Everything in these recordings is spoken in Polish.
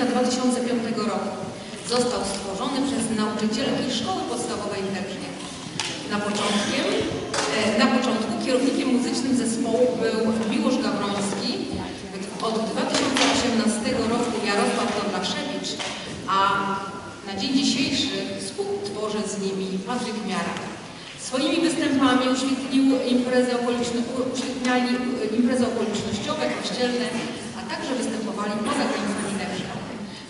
października 2005 roku. Został stworzony przez nauczycielki Szkoły Podstawowej w Dębrznie. Na, początkiem, e, na początku kierownikiem muzycznym zespołu był Miłosz Gawroński, od 2018 roku Jarosław Doblaszewicz, a na dzień dzisiejszy współtworzy z nimi Patryk Miara. Swoimi występami uświetnił imprezy, okoliczno, imprezy okolicznościowe, kościelne, a także występowali poza granicami.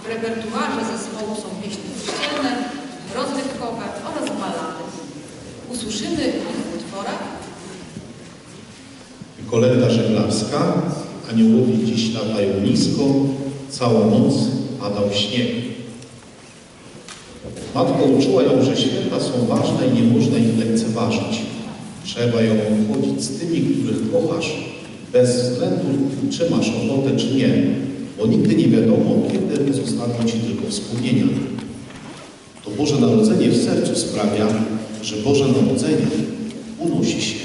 W repertuarze zespołu są pieśni kościelne, rozrywkowe oraz ballady. Usłyszymy w ich utworach Kolenda żeglarska, aniołowie dziś latają nisko, całą noc padał śnieg. Matka uczyła ją, że święta są ważne i nie można ich lekceważyć. Trzeba ją obchodzić z tymi, których kochasz, bez względu, czy masz ochotę, czy nie, bo nigdy nie wiadomo, kiedy zostaną ci tylko wspomnienia. To Boże Narodzenie w sercu sprawia, że Boże Narodzenie unosi się